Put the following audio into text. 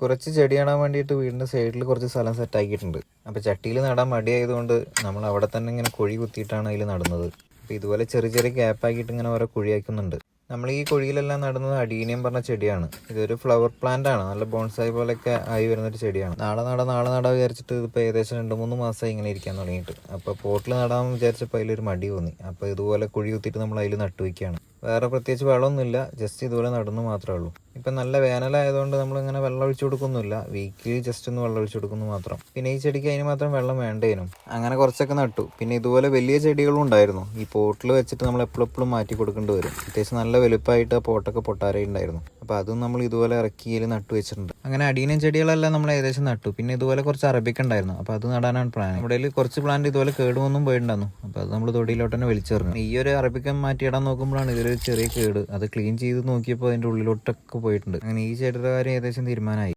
കുറച്ച് ചെടി നടാൻ വേണ്ടിയിട്ട് വീടിന്റെ സൈഡിൽ കുറച്ച് സ്ഥലം സെറ്റ് ആക്കിയിട്ടുണ്ട്. അപ്പോൾ ചട്ടിയിൽ നടാൻ മടിയായതുകൊണ്ട് നമ്മൾ അവിടെ തന്നെ ഇങ്ങനെ കുഴി കുത്തിയിട്ടാണ് അതിൽ നടുന്നത്. അപ്പോൾ ഇതുപോലെ ചെറിയ ചെറിയ ഗ്യാപ്പ് ആക്കിയിട്ട് ഇങ്ങനെ ഓരോ കുഴിയാക്കുന്നുണ്ട് നമ്മൾ ഈ കുഴിയിലെല്ലാം നടുന്നത് അടീനിയം പറഞ്ഞ ചെടിയാണ്. ഇതൊരു ഫ്ലവർ പ്ലാന്റ് ആണ്. നല്ല ബോൺസായി പോലെയൊക്കെ ആയി വരുന്ന ഒരു ചെടിയാണ്. നാളെ നട നാളെ നട വിചാരിച്ചിട്ട് ഇതിപ്പോൾ ഏകദേശം രണ്ട് മൂന്ന് മാസമായി ഇങ്ങനെ ഇരിക്കാൻ തുടങ്ങിയിട്ട്. അപ്പോൾ പോട്ടിൽ നടാമെന്ന് വിചാരിച്ചപ്പോൾ അതിലൊരു മടി തോന്നി. അപ്പോൾ ഇതുപോലെ കുഴി കുത്തിയിട്ട് നമ്മൾ അതിൽ നട്ടുവയ്ക്കുകയാണ് വേറെ പ്രത്യേകിച്ച് വെള്ളമൊന്നുമില്ല. ജസ്റ്റ് ഇതുപോലെ നടന്നു മാത്രമേ ഉള്ളൂ. ഇപ്പം നല്ല വേനലായതുകൊണ്ട് നമ്മളിങ്ങനെ വെള്ളം ഒഴിച്ചു കൊടുക്കുന്നില്ല വീക്കിലി ജസ്റ്റ് ഒന്ന് വെള്ളം ഒഴിച്ചു കൊടുക്കുന്നു മാത്രം. പിന്നെ ഈ ചെടിക്ക് അതിന് മാത്രം വെള്ളം വേണ്ടേനും. അങ്ങനെ കുറച്ചൊക്കെ നട്ടു. പിന്നെ ഇതുപോലെ വലിയ ചെടികളും ഉണ്ടായിരുന്നു. ഈ പോട്ടിൽ വെച്ചിട്ട് നമ്മൾ എപ്പോഴെപ്പോഴും മാറ്റി കൊടുക്കേണ്ടി വരും. അത്യാവശ്യം നല്ല വലുപ്പമായിട്ട് ആ പോട്ടൊക്കെ പൊട്ടാരേ ഉണ്ടായിരുന്നു. അപ്പോൾ അതും നമ്മൾ ഇതുപോലെ ഇറക്കിയിൽ നട്ടു വെച്ചിട്ടുണ്ട്. അങ്ങനെ അടീനം ചെടികളെല്ലാം നമ്മൾ ഏകദേശം നട്ടു. പിന്നെ ഇതുപോലെ കുറച്ച് അറബിക്ക ഉണ്ടായിരുന്നു. അപ്പോൾ അത് നടാനാണ് പ്ലാൻ നമ്മുടെ കുറച്ച് പ്ലാന്റ് ഇതുപോലെ കേടുവൊന്നും പോയിട്ടുണ്ടായിരുന്നു. അപ്പോൾ അത് നമ്മൾ തൊടിയിലോട്ട് തന്നെ വലിച്ചെറിഞ്ഞു. ഈ ഒരു മാറ്റി ഇടാൻ നോക്കുമ്പോഴാണ് ഇതിലൊരു ചെറിയ കേട്. അത് ക്ലീൻ ചെയ്ത് നോക്കിയപ്പോൾ അതിന്റെ ഉള്ളിലോട്ടൊക്കെ പോയിട്ടുണ്ട്. അങ്ങനെ ഈ ചേട്ടന്റെ കാര്യം ഏകദേശം തീരുമാനമായി.